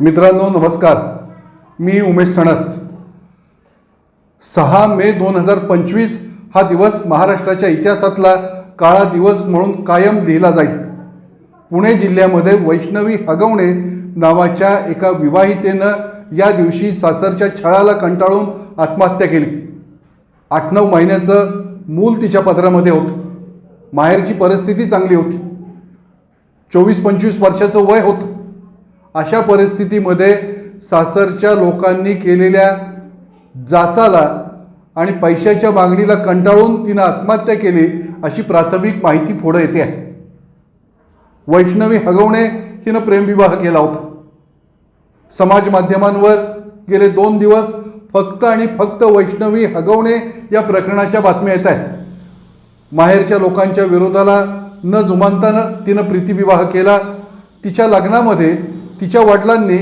मित्रांनो नमस्कार. मी उमेश सणस. सहा मे दोन हजार पंचवीस हा दिवस महाराष्ट्राच्या इतिहासातला काळा दिवस म्हणून कायम लिहिला जाईल. पुणे जिल्ह्यामध्ये वैष्णवी हगवणे नावाच्या एका विवाहितेनं या दिवशी सासरच्या छळाला कंटाळून आत्महत्या केली. आठ नऊ महिन्याचं मूल तिच्या पदरामध्ये होतं. माहेरची परिस्थिती चांगली होती. चोवीस पंचवीस वर्षाचं वय होतं. अशा परिस्थितीमध्ये सासरच्या लोकांनी केलेल्या जाचाला आणि पैशाच्या मागणीला कंटाळून तिनं आत्महत्या केली अशी प्राथमिक माहिती पुढं येते. आहे वैष्णवी हगवणे हिनं प्रेमविवाह केला होता. समाज माध्यमांवर गेले दोन दिवस फक्त आणि फक्त वैष्णवी हगवणे या प्रकरणाच्या बातम्या येत आहेत. माहेरच्या लोकांच्या विरोधाला न जुमानताना तिनं प्रीतिविवाह केला. तिच्या लग्नामध्ये तिच्या वडिलांनी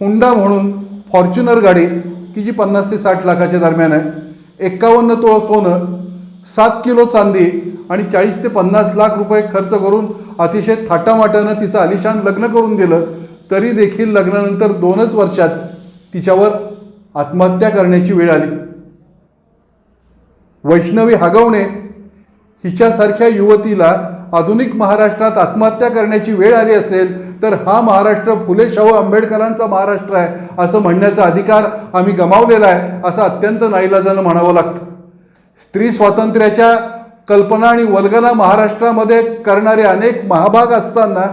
हुंडा म्हणून फॉर्च्युनर गाडी की जी पन्नास ते साठ लाखाच्या दरम्यान आहे एक्कावन्न तोळ सोनं सात किलो चांदी आणि चाळीस ते पन्नास लाख रुपये खर्च करून अतिशय थाटामाटानं तिचं आलिशान लग्न करून दिलं तरी देखील लग्नानंतर दोनच वर्षात तिच्यावर आत्महत्या करण्याची वेळ आली. वैष्णवी हगवणे हिच्यासारख्या युवतीला आधुनिक महाराष्ट्रात आत्महत्या करण्याची वेळ आली असेल तर हा महाराष्ट्र फुले शाहू आंबेडकरांचा महाराष्ट्र आहे असं म्हणण्याचा अधिकार आम्ही गमावलेला आहे असं अत्यंत नाईलाजानं म्हणावं लागतं. स्त्री स्वातंत्र्याच्या कल्पना आणि वल्गना महाराष्ट्रामध्ये करणारे अनेक महाभाग असताना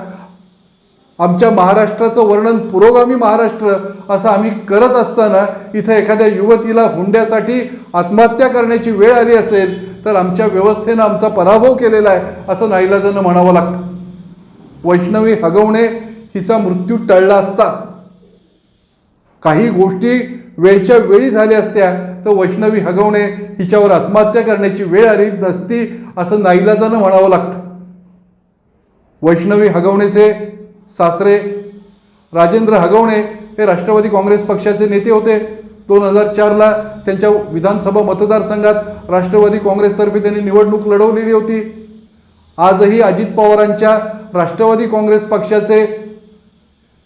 आमच्या महाराष्ट्राचं वर्णन पुरोगामी महाराष्ट्र असं आम्ही करत असताना इथं एखाद्या युवतीला हुंड्यासाठी आत्महत्या करण्याची वेळ आली असेल तर आमच्या व्यवस्थेनं आमचा पराभव केलेला आहे असं नाईलाजानं म्हणावं लागतं. वैष्णवी हगवणे हिचा मृत्यू टळला असता. काही गोष्टी वेळच्या वेळी झाल्या असत्या तर वैष्णवी हगवणे हिच्यावर आत्महत्या करण्याची वेळ आली नसती असं नाईलाजानं म्हणावं लागतं. वैष्णवी हगवणेचे सासरे राजेंद्र हगवणे हे राष्ट्रवादी काँग्रेस पक्षाचे नेते होते. दोन हजार चारला त्यांच्या विधानसभा मतदारसंघात राष्ट्रवादी काँग्रेसतर्फे त्यांनी निवडणूक लढवलेली होती. आजही अजित पवारांच्या राष्ट्रवादी काँग्रेस पक्षाचे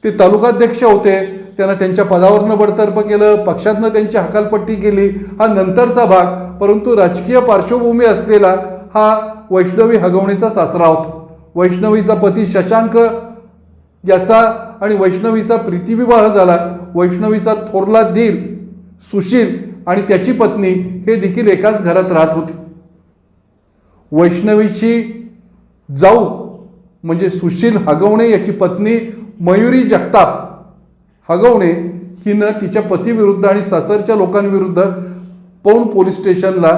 ते तालुकाध्यक्ष होते. त्यांना त्यांच्या पदावरनं बडतर्फ केलं पक्षातनं त्यांची हकालपट्टी केली. हा नंतरचा भाग परंतु राजकीय पार्श्वभूमी असलेला हा वैष्णवी हगवणेचा सासरा होता. वैष्णवीचा पती शशांक याचा आणि वैष्णवीचा प्रीतिविवाह झाला. वैष्णवीचा थोरला धीर सुशील आणि त्याची पत्नी हे देखील एकाच घरात राहत होते. वैष्णवीची जाऊ म्हणजे सुशील हगवणे याची पत्नी मयुरी जगताप हगवणे हिनं तिच्या पतीविरुद्ध आणि सासरच्या लोकांविरुद्ध पौण पोलीस स्टेशनला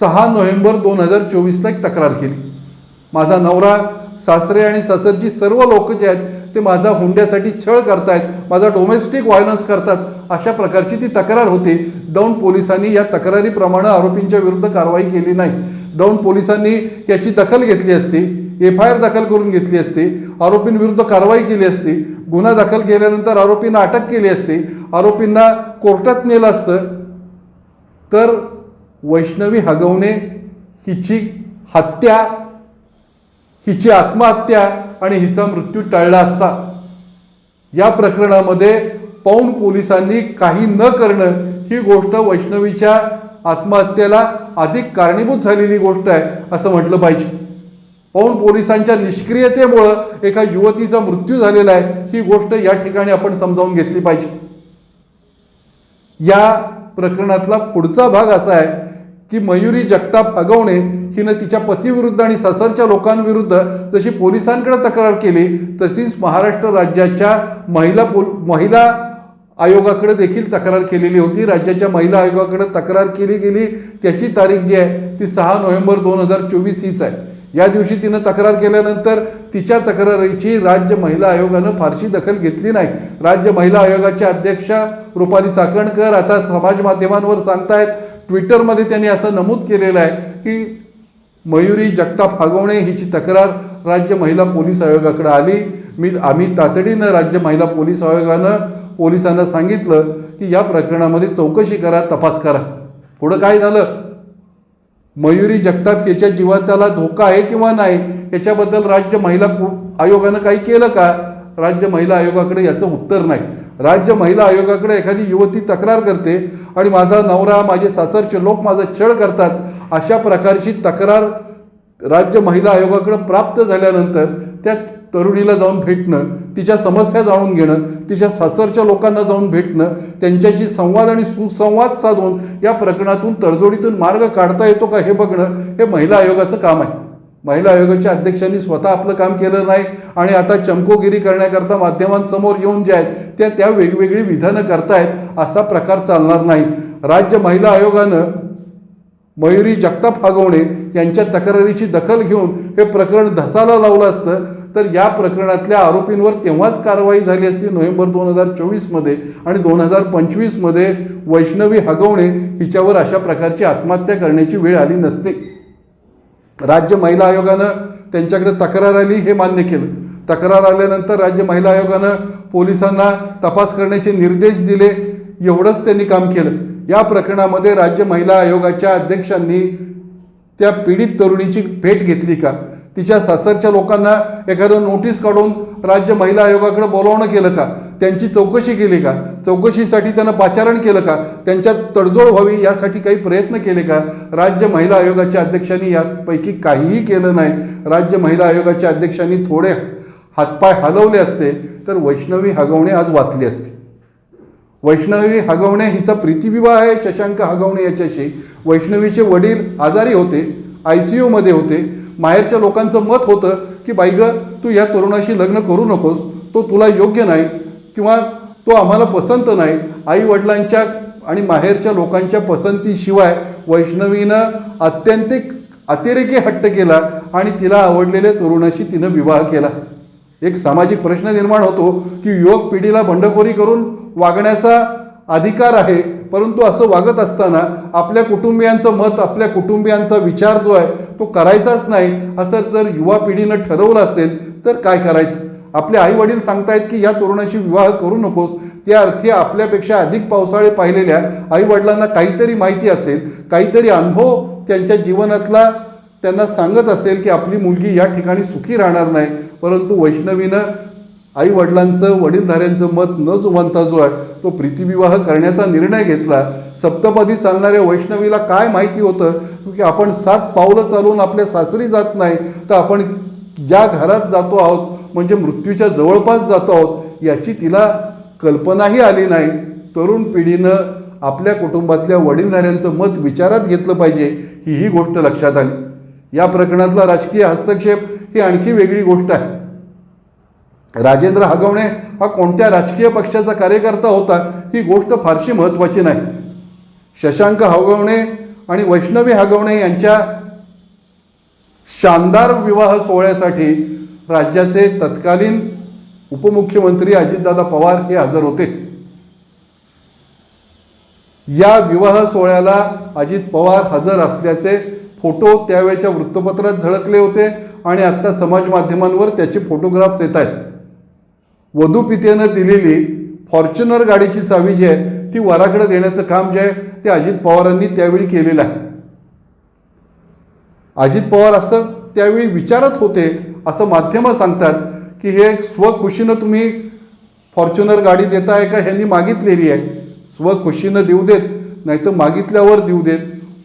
सहा नोव्हेंबर दोन हजार चोवीसला एक तक्रार केली. माझा नवरा सासरे आणि सासरची सर्व लोक जे आहेत ते माझा हुंड्यासाठी छळ करतायत माझा डोमेस्टिक व्हायलन्स करतात अशा प्रकारची ती तक्रार होती. दौंड पोलिसांनी या तक्रारीप्रमाणे आरोपींच्या विरुद्ध कारवाई केली नाही. दौंड पोलिसांनी याची दखल घेतली असती एफ आय आर दाखल करून घेतली असती आरोपींविरुद्ध कारवाई केली असती गुन्हा दाखल केल्यानंतर आरोपींना अटक केली असती आरोपींना कोर्टात नेलं असतं. तर वैष्णवी हगवणे हिची हत्या हिची आत्महत्या आणि हिचा मृत्यू टळला असता. या प्रकरणामध्ये पौंड पोलिसांनी काही न करणं ही गोष्ट वैष्णवीच्या आत्महत्येला अधिक कारणीभूत झालेली गोष्ट आहे असं म्हटलं पाहिजे. पौंड पोलिसांच्या निष्क्रियतेमुळं एका युवतीचा मृत्यू झालेला आहे ही गोष्ट या ठिकाणी आपण समजावून घेतली पाहिजे. या प्रकरणातला पुढचा भाग असा आहे की मयुरी जगताप हगवणे हिनं तिच्या पतीविरुद्ध आणि ससरच्या लोकांविरुद्ध जशी पोलिसांकडे तक्रार केली तशीच महाराष्ट्र राज्याच्या महिला पोल महिला आयोगाकडे देखील तक्रार केलेली होती. राज्याच्या महिला आयोगाकडे तक्रार केली गेली. त्याची तारीख जी आहे ती सहा नोव्हेंबर दोन हजार चोवीस हीच आहे. या दिवशी तिनं तक्रार केल्यानंतर तिच्या तक्रारीची राज्य महिला आयोगानं फारशी दखल घेतली नाही. राज्य महिला आयोगाच्या अध्यक्षा रुपाली चाकणकर आता समाज माध्यमांवर सांगतायत ट्विटरमध्ये त्यांनी असं नमूद केलेलं आहे की मयुरी जगताप फागवणे हिची तक्रार राज्य महिला पोलीस आयोगाकडे आली. मी आम्ही तातडीनं राज्य महिला पोलीस आयोगानं पोलिसांना सांगितलं की या प्रकरणामध्ये चौकशी करा तपास करा. पुढं काय झालं? मयुरी जगताप याच्या जीवाताला धोका आहे किंवा नाही? याच्याबद्दल राज्य महिला आयोगानं काही केलं का? राज्य महिला आयोगाकडे याचं उत्तर नाही. राज्य महिला आयोगाकडे एखादी युवती तक्रार करते आणि माझा नवरा माझे सासरचे लोक माझा छळ करतात अशा प्रकारची तक्रार राज्य महिला आयोगाकडं प्राप्त झाल्यानंतर त्या तरुणीला जाऊन भेटणं तिच्या समस्या जाणून घेणं तिच्या सासरच्या लोकांना जाऊन भेटणं त्यांच्याशी संवाद आणि सुसंवाद साधून या प्रकरणातून तडजोडीतून मार्ग काढता येतो का हे बघणं हे महिला आयोगाचं काम आहे. महिला आयोगाच्या अध्यक्षांनी स्वतः आपलं काम केलं नाही आणि आता चमकोगिरी करण्याकरता माध्यमांसमोर येऊन जे आहेत त्या त्या वेगवेगळी विधानं करतायत असा प्रकार चालणार नाही. राज्य महिला आयोगानं मयुरी जगताप हागवणे यांच्या तक्रारीची दखल घेऊन हे प्रकरण धसाला लावलं असतं तर या प्रकरणातल्या आरोपींवर तेव्हाच कारवाई झाली असती नोव्हेंबर दोन हजार चोवीसमध्ये आणि दोन हजार पंचवीसमध्ये वैष्णवी हगवणे हिच्यावर अशा प्रकारची आत्महत्या करण्याची वेळ आली नसते. राज्य महिला आयोगानं त्यांच्याकडे तक्रार आली हे मान्य केलं. तक्रार आल्यानंतर राज्य महिला आयोगानं पोलिसांना तपास करण्याचे निर्देश दिले एवढंच त्यांनी काम केलं. या प्रकरणामध्ये राज्य महिला आयोगाच्या अध्यक्षांनी त्या पीडित तरुणीची भेट घेतली का? तिच्या सासरच्या लोकांना एखादं नोटीस काढून राज्य महिला आयोगाकडे बोलावणं केलं का? त्यांची चौकशी केली का? चौकशीसाठी त्यांना पाचारण केलं का? त्यांच्यात तडजोड व्हावी यासाठी काही प्रयत्न केले का? राज्य महिला आयोगाच्या अध्यक्षांनी यापैकी काहीही केलं नाही. राज्य महिला आयोगाच्या अध्यक्षांनी थोडे हातपाय हलवले असते तर वैष्णवी हगवणे आज वाचली असते. वैष्णवी हगवणे हिचा प्रीतिविवाह आहे शशांक हगवणे याच्याशी. वैष्णवीचे वडील आजारी होते आय सी यूमध्ये होते. माहेरच्या लोकांचं मत होतं की बाई तू या तरुणाशी लग्न करू नकोस. तो तुला योग्य नाही किंवा तो आम्हाला पसंत नाही. आई वडिलांच्या आणि माहेरच्या लोकांच्या पसंतीशिवाय वैष्णवीनं अत्यंतिक अतिरेकी हट्ट केला आणि तिला आवडलेल्या तरुणाशी तिनं विवाह केला. एक सामाजिक प्रश्न निर्माण होतो की युवक पिढीला बंडखोरी करून वागण्याचा अधिकार आहे परंतु असं वागत असताना आपल्या कुटुंबियांचं मत आपल्या कुटुंबियांचा विचार जो आहे तो करायचाच नाही असं जर युवा पिढीनं ठरवलं असेल तर काय करायचं? आपले आई वडील सांगतायत की या तरुणाशी विवाह करू नकोस. त्या अर्थी आपल्यापेक्षा अधिक पावसाळे पाहिलेल्या आई वडिलांना काहीतरी माहिती असेल काहीतरी अनुभव त्यांच्या जीवनातला त्यांना सांगत असेल की आपली मुलगी या ठिकाणी सुखी राहणार नाही. परंतु वैष्णवीनं आई वडिलांचं वडीलधाऱ्यांचं मत न जुमानता जो आहे तो प्रीतिविवाह करण्याचा निर्णय घेतला. सप्तपदी चालणाऱ्या वैष्णवीला काय माहिती होतं? की आपण सात पावलं चालून आपल्या सासरी जात नाही तर आपण या घरात जातो आहोत म्हणजे मृत्यूच्या जवळपास जातो आहोत याची तिला कल्पनाही आली नाही. तरुण पिढीनं आपल्या कुटुंबातल्या वडीलधाऱ्यांचं मत विचारात घेतलं पाहिजे ही ही गोष्ट लक्षात आली. या प्रकरणातला राजकीय हस्तक्षेप ही आणखी वेगळी गोष्ट आहे. राजेंद्र हगवणे हा कोणत्या राजकीय पक्षाचा कार्यकर्ता होता ही गोष्ट फारशी महत्त्वाची नाही. शशांक हगवणे आणि वैष्णवी हगवणे यांच्या शानदार विवाह सोहळ्यासाठी राज्याचे तत्कालीन उपमुख्यमंत्री अजितदादा पवार हे हजर होते. या विवाह सोहळ्याला अजित पवार हजर असल्याचे फोटो त्यावेळच्या वृत्तपत्रात झळकले होते आणि आत्ता समाज माध्यमांवर त्याचे फोटोग्राफ्स येत आहेत. वधूपितेनं दिलेली फॉर्च्युनर गाडीची चावी जी आहे ती वराकडे देण्याचं काम जे आहे ते अजित पवारांनी त्यावेळी केलेलं आहे. अजित पवार असं त्यावेळी विचारत होते असं माध्यमं सांगतात की हे स्वखुशीनं तुम्ही फॉर्च्युनर गाडी देताय का? ह्यांनी मागितलेली आहे. स्वखुशीनं देऊ देत नाही तर मागितल्यावर देऊ देत.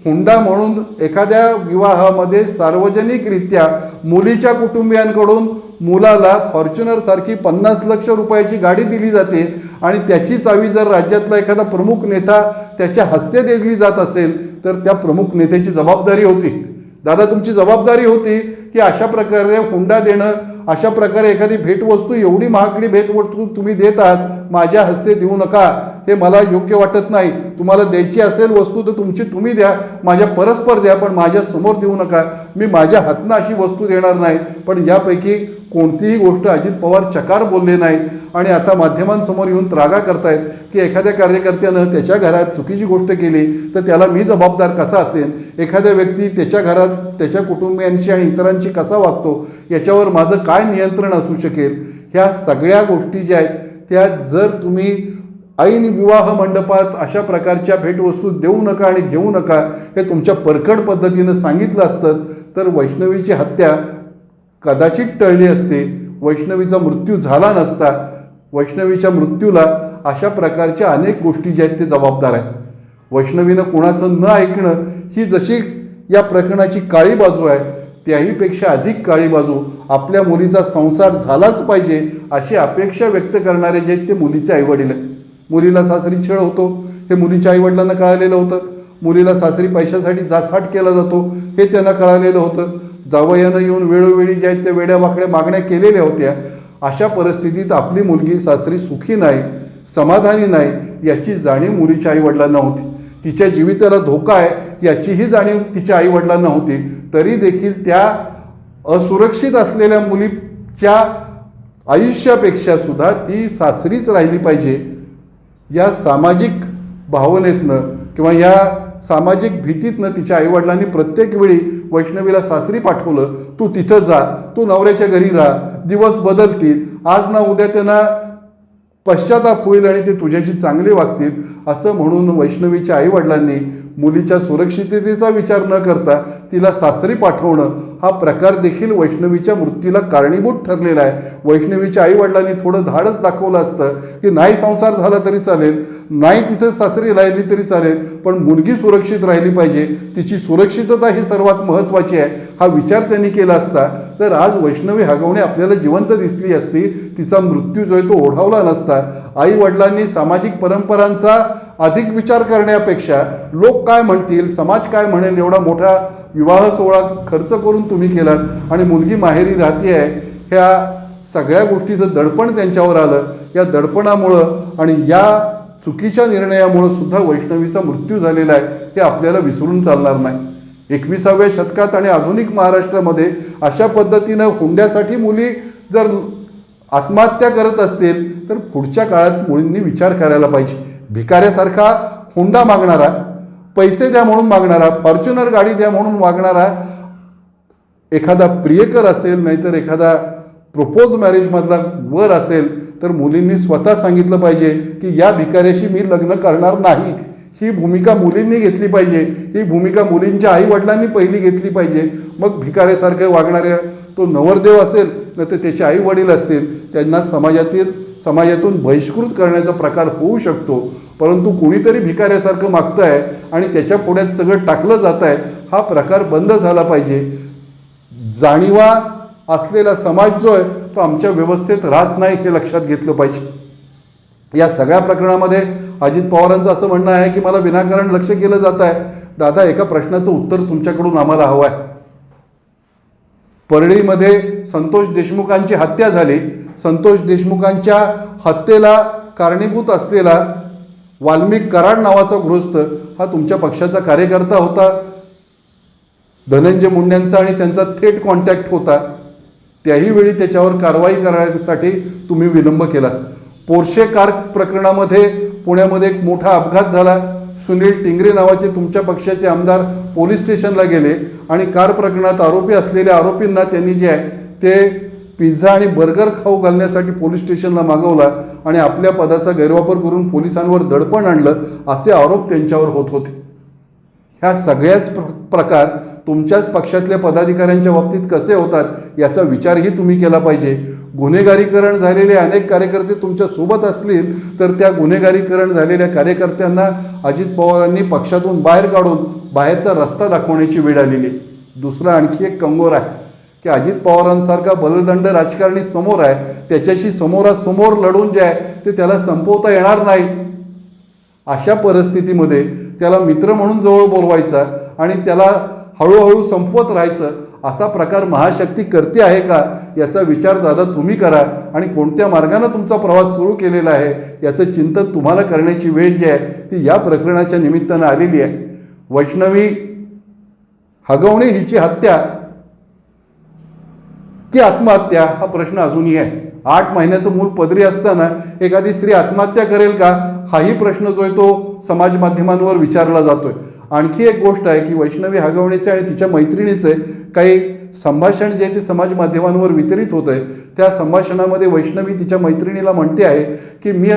हुंडा म्हणून एखाद्या विवाहामध्ये सार्वजनिकरित्या मुलीच्या कुटुंबियांकडून मुलाला फॉर्च्युनरसारखी पन्नास लक्ष रुपयाची गाडी दिली जाते आणि त्याची चावी जर राज्यातला एखादा प्रमुख नेता त्याच्या हस्ते दिली जात असेल तर त्या प्रमुख नेत्याची जबाबदारी होती. दादा तुमची जबाबदारी होती की अशा प्रकारे हुंडा देणं अशा प्रकारे एखादी भेटवस्तू एवढी महागडी भेटवस्तू तुम्ही देतात माझ्या हस्ते देऊ नका हे मला योग्य वाटत नाही. तुम्हाला द्यायची असेल वस्तू तर तुमची तुम्ही द्या माझ्या परस्पर द्या पण माझ्यासमोर देऊ नका. मी माझ्या हातनं अशी वस्तू देणार नाही. पण यापैकी कोणतीही गोष्ट अजित पवार चकार बोलले नाहीत. आणि आता माध्यमांसमोर येऊन त्रागा करतायत की एखाद्या कार्यकर्त्यानं त्याच्या घरात चुकीची गोष्ट केली तर त्याला मी जबाबदार कसा असेल एखाद्या व्यक्ती त्याच्या घरात त्याच्या कुटुंबियांशी आणि इतरांशी कसा वागतो? याच्यावर माझं काय नियंत्रण असू शकेल? ह्या सगळ्या गोष्टी ज्या आहेत त्या जर तुम्ही ऐन विवाह मंडपात अशा प्रकारच्या भेटवस्तू देऊ नका आणि घेऊ नका हे तुमच्या परकड पद्धतीनं सांगितलं असतं तर वैष्णवीची हत्या कदाचित टळली असते. वैष्णवीचा मृत्यू झाला नसता. वैष्णवीच्या मृत्यूला अशा प्रकारच्या अनेक गोष्टी ज्या आहेत ते जबाबदार आहेत. वैष्णवीनं कोणाचं न ऐकणं ही जशी या प्रकरणाची काळी बाजू आहे त्याहीपेक्षा अधिक काळी बाजू आपल्या मुलीचा संसार झालाच पाहिजे अशी अपेक्षा व्यक्त करणारे जे आहेत ते मुलीचे आईवडील आहेत. मुलीला सासरी छळ होतो. हे मुलीच्या आईवडिलांना कळालेलं होतं. मुलीला सासरी पैशासाठी जाचहाट केला जातो. हे त्यांना कळालेलं होतं. जावयानं येऊन वेळोवेळी ज्या आहेत त्या वेड्या वाकड्या मागण्या केलेल्या होत्या. अशा परिस्थितीत आपली मुलगी सासरी सुखी नाही समाधानी नाही याची जाणीव मुलीच्या आईवडिलांना होती. तिच्या जीविताला धोका आहे याचीही जाणीव तिच्या आईवडिलांना होती. तरी देखील त्या असुरक्षित असलेल्या मुलीच्या आयुष्यापेक्षा सुद्धा ती सासरीच राहिली पाहिजे. या सामाजिक भावनेतनं किंवा या सामाजिक भीतीतनं तिच्या आईवडिलांनी प्रत्येक वेळी वैष्णवीला सासरी पाठवलं तू तिथं जा तू नवऱ्याच्या घरी राहा दिवस बदलतील आज ना उद्या त्यांना पश्चाताप होईल आणि ते तुझ्याशी चांगले वागतील असं म्हणून वैष्णवीच्या आईवडिलांनी मुलीच्या सुरक्षिततेचा विचार न करता तिला सासरी पाठवणं हा प्रकार देखील वैष्णवीच्या मृत्यूला कारणीभूत ठरलेला आहे. वैष्णवीच्या आईवडिलांनी थोडं धाडच दाखवलं असतं की नाही संसार झाला तरी चालेल. नाही तिथं सासरी राहिली तरी चालेल पण मुलगी सुरक्षित राहिली पाहिजे. तिची सुरक्षितता ही सर्वात महत्त्वाची आहे. हा विचार त्यांनी केला असता तर आज वैष्णवी हगवणे आपल्याला जिवंत दिसली असती. तिचा मृत्यू जो आहे तो ओढावला नसता. आई वडिलांनी सामाजिक परंपरांचा अधिक विचार करण्यापेक्षा लोक काय म्हणतील समाज काय म्हणेल एवढा मोठा विवाह सोहळा खर्च करून तुम्ही केलात. आणि मुलगी माहेरी राहते आहे ह्या सगळ्या गोष्टीचं दडपण त्यांच्यावर आलं. या दडपणामुळं आणि या चुकीच्या निर्णयामुळं सुद्धा वैष्णवीचा मृत्यू झालेला आहे हे आपल्याला विसरून चालणार नाही. एकविसाव्या शतकात आणि आधुनिक महाराष्ट्रामध्ये अशा पद्धतीनं हुंड्यासाठी मुली जर आत्महत्या करत असतील तर पुढच्या काळात मुलींनी विचार करायला पाहिजे. भिकाऱ्यासारखा हुंडा मागणारा पैसे द्या म्हणून मागणारा फॉर्च्युनर गाडी द्या म्हणून मागणारा एखादा प्रियकर असेल नाहीतर एखादा प्रपोज मॅरेजमधला वर असेल तर मुलींनी स्वतः सांगितलं पाहिजे की या भिकाऱ्याशी मी लग्न करणार नाही. ही भूमिका मुलींनी घेतली पाहिजे. ही भूमिका मुलींच्या आई वडिलांनी पहिली घेतली पाहिजे. मग भिकाऱ्यासारखे वागणाऱ्या तो नवरदेव असेल न तर त्याचे आई वडील असतील त्यांना समाजातील समाजातून बहिष्कृत करण्याचा प्रकार होऊ शकतो. परंतु कुणीतरी भिकाऱ्यासारखं मागतं आहे आणि त्याच्या पुढ्यात सगळं टाकलं जात आहे हा प्रकार बंद झाला पाहिजे. जाणीवा असलेला समाज जो आहे तो आमच्या व्यवस्थेत राहत नाही हे लक्षात घेतलं पाहिजे. या सगळ्या प्रकरणामध्ये अजित पवारांचं असं म्हणणं आहे की मला विनाकारण लक्ष केलं जात आहे. दादा एका प्रश्नाचं उत्तर तुमच्याकडून आम्हाला हवं आहे. परळीमध्ये संतोष देशमुखांची हत्या झाली. संतोष देशमुखांच्या हत्येला कारणीभूत असलेला वाल्मिक कराड नावाचा गृहस्थ हा तुमच्या पक्षाचा कार्यकर्ता होता. धनंजय मुंड्यांचा आणि त्यांचा थेट कॉन्टॅक्ट होता. त्याही वेळी त्याच्यावर कारवाई करण्यासाठी तुम्ही विलंब केला. पोर्शे कार प्रकरणामध्ये पुण्यामध्ये एक मोठा अपघात झाला. सुनील टिंगरे नावाचे तुमच्या पक्षाचे आमदार पोलीस स्टेशनला गेले आणि कार प्रकरणात आरोपी असलेल्या आरोपींना त्यांनी जे आहे ते पिझ्झा आणि बर्गर खाऊ घालण्यासाठी पोलीस स्टेशनला मागवला आणि आपल्या पदाचा गैरवापर करून पोलिसांवर दडपण आणलं असे आरोप त्यांच्यावर होत होते. ह्या सगळ्याच प्र प्रकार तुमच्याच पक्षातल्या पदाधिकाऱ्यांच्या बाबतीत कसे होतात याचा विचारही तुम्ही केला पाहिजे. गुन्हेगारीकरण झालेले अनेक कार्यकर्ते तुमच्यासोबत असतील तर त्या गुन्हेगारीकरण झालेल्या कार्यकर्त्यांना अजित पवारांनी पक्षातून बाहेर काढून बाहेरचा रस्ता दाखवण्याची वेळ आलेली दुसरं दुसरा आणखी एक कंगोर आहे की अजित पवारांसारखा बलदंड राजकारणी समोर आहे त्याच्याशी समोरासमोर लढून जे आहे ते त्याला संपवता येणार नाही. अशा परिस्थितीमध्ये त्याला मित्र म्हणून जवळ बोलवायचा आणि त्याला हळूहळू संपवत राहायचं असा प्रकार महाशक्ती करते आहे का? याचा विचार दादा तुम्ही करा. आणि कोणत्या मार्गानं तुमचा प्रवास सुरू केलेला आहे याचं चिंतन तुम्हाला करण्याची वेळ जी आहे ती या प्रकरणाच्या निमित्तानं आलेली आहे. वैष्णवी हगवणे हिची हत्या की आत्महत्या हा प्रश्न अजूनही आहे. आठ महिन्याचं मूल पदरी असताना एखादी स्त्री आत्महत्या करेल का? हाही प्रश्न जो आहे तो समाज माध्यमांवर विचारला जातोय. आणखी एक गोष्ट आहे की वैष्णवी हगवणीचे आणि तिच्या मैत्रिणीचे काही संभाषण जे आहे ते समाज माध्यमांवर वितरित होत आहे त्या संभाषणामध्ये वैष्णवी तिच्या मैत्रिणीला म्हणते आहे की मी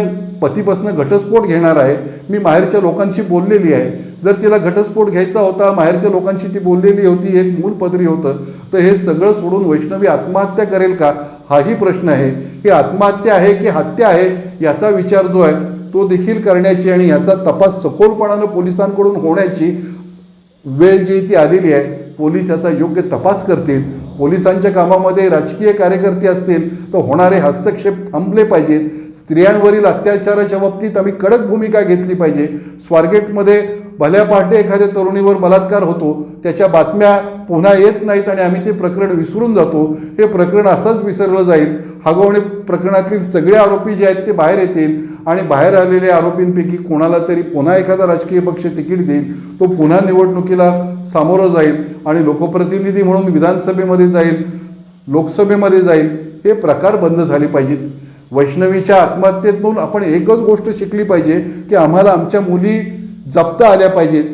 पतीपासून घटस्फोट घेणार आहे मी माहेरच्या लोकांशी बोललेली आहे. जर तिला घटस्फोट घ्यायचा होता माहेरच्या लोकांशी ती बोललेली होती एक मूल पदरी होतं तर हे सगळं सोडून वैष्णवी आत्महत्या करेल का? हाही प्रश्न आहे. ही आत्महत्या आहे की हत्या आहे याचा विचार जो आहे तो देखील करण्याची आणि याचा तपास सखोलपणानं पोलिसांकडून होण्याची वेळ जी ती आलेली आहे पोलीस याचा योग्य तपास करतील. पोलिसांच्या कामामध्ये राजकीय कार्यकर्ते असतील तर होणारे हस्तक्षेप थांबले पाहिजेत. स्त्रियांवरील अत्याचाराच्या बाबतीत आम्ही कडक भूमिका घेतली पाहिजे. स्वारगेटमध्ये भल्या पहाटे एखाद्या तरुणीवर बलात्कार होतो त्याच्या बातम्या पुन्हा येत नाहीत आणि आम्ही ते प्रकरण विसरून जातो. हे प्रकरण असंच विसरलं जाईल. हगवणे प्रकरणातील सगळे आरोपी जे आहेत ते बाहेर येतील आणि बाहेर आलेल्या आरोपींपैकी कोणाला तरी पुन्हा एखादा राजकीय पक्ष तिकीट देईल तो पुन्हा निवडणुकीला सामोरं जाईल आणि लोकप्रतिनिधी म्हणून विधानसभेमध्ये जाईल लोकसभेमध्ये जाईल हे प्रकार बंद झाले पाहिजेत. वैष्णवीच्या आत्महत्येतून आपण एकच गोष्ट शिकली पाहिजे की आम्हाला आमच्या मुली जपता आल्या पाहिजेत.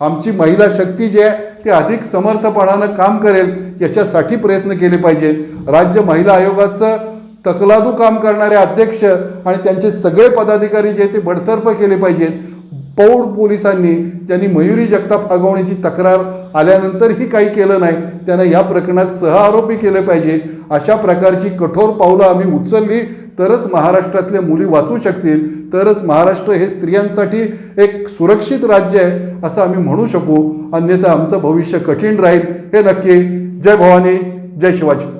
आमची महिला शक्ती जी आहे ती अधिक समर्थपणानं काम करेल याच्यासाठी प्रयत्न केले पाहिजेत. राज्य महिला आयोगाचं तकलादू काम करणारे अध्यक्ष आणि त्यांचे सगळे पदाधिकारी जे ते बडतर्फ केले पाहिजेत. पौड पोलिसांनी त्यांनी मयुरी जगताप फागवण्याची तक्रार आल्यानंतरही काही केलं नाही. त्यांना या प्रकरणात सहआरोपी केले पाहिजे अशा प्रकारची कठोर पावलं आम्ही उचलली तरच महाराष्ट्रातल्या मुली वाचू शकतील तरच महाराष्ट्र हे स्त्रियांसाठी एक सुरक्षित राज्य आहे असं आम्ही म्हणू शकू. अन्यथा आमचं भविष्य कठीण राहील. हे नक्की. जय भवानी. जय शिवाजी.